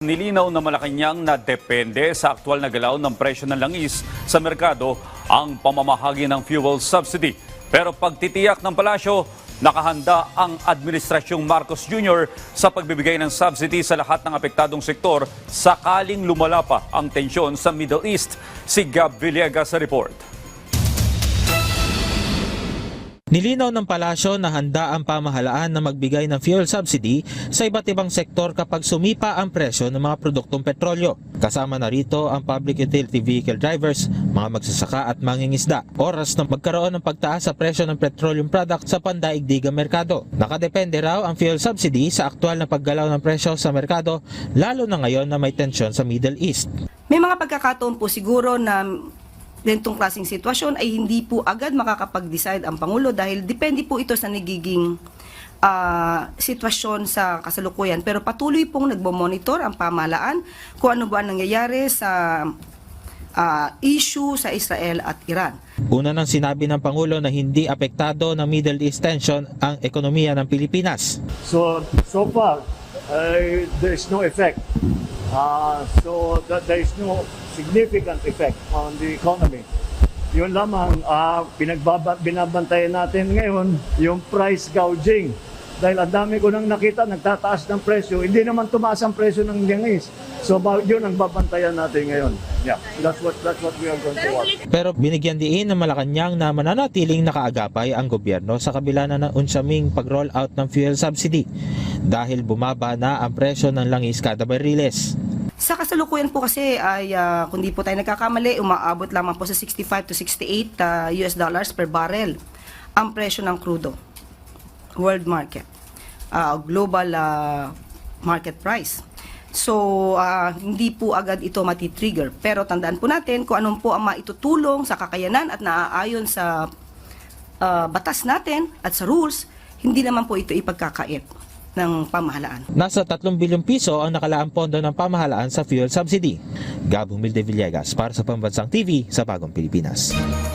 Nilinaw na Malacanang na depende sa aktwal na galaw ng presyo ng langis sa merkado ang pamamahagi ng fuel subsidy. Pero pagtitiyak ng palasyo, nakahanda ang Administrasyong Marcos Jr. sa pagbibigay ng subsidy sa lahat ng apektadong sektor sakaling lumala pa ang tensyon sa Middle East. Si Gab Villegas sa report. Nilinaw ng palasyo na handa ang pamahalaan na magbigay ng fuel subsidy sa iba't ibang sektor kapag sumipa ang presyo ng mga produktong petrolyo. Kasama na rito ang public utility vehicle drivers, mga magsasaka at mangingisda. Oras na magkaroon ng pagtaas sa presyo ng petroleum product sa pandaigdigang merkado. Nakadepende raw ang fuel subsidy sa aktwal na paggalaw ng presyo sa merkado lalo na ngayon na may tensyon sa Middle East. May mga pagkakataon po siguro na ganitong klaseng sitwasyon ay hindi po agad makakapag-decide ang Pangulo dahil depende po ito sa nagiging ah, sitwasyon sa kasalukuyan. Pero patuloy pong nagbo-monitor ang pamahalaan kung ano ba ang nangyayari sa ah, issue sa Israel at Iran. Una nang sinabi ng Pangulo na hindi apektado ng Middle East tension ang ekonomiya ng Pilipinas. So, so far, uh, there is no effect. Uh, so, that there is no significant effect on the economy. Yun lamang, uh, pinagbaba, binabantayan natin ngayon, yung price gouging. Dahil ang dami ko nang nakita, nagtataas ng presyo. Hindi naman tumaas ang presyo ng langis. So, yun ang babantayan natin ngayon. Yeah, that's what, that's what we are going to watch. Pero binigyan diin ng Malacanang na mananatiling nakaagapay ang gobyerno sa kabila na naunsyaming pag-roll out ng fuel subsidy dahil bumaba na ang presyo ng langis kada bariles. Sa kasalukuyan po kasi ay ah, kung po tayo nagkakamali, umaabot lamang po sa 65 to 68 ah, US dollars per barrel ang presyo ng crudo. World market. Ah, global ah, market price. So, ah, hindi po agad ito matitrigger. Pero tandaan po natin kung anong po ang maitutulong sa kakayanan at naaayon sa ah, batas natin at sa rules, hindi naman po ito ipagkakait ng pamahalaan. Nasa 3 bilyong piso ang nakalaang pondo ng pamahalaan sa fuel subsidy. Gab Humilde Villegas para sa Pambansang TV sa Bagong Pilipinas.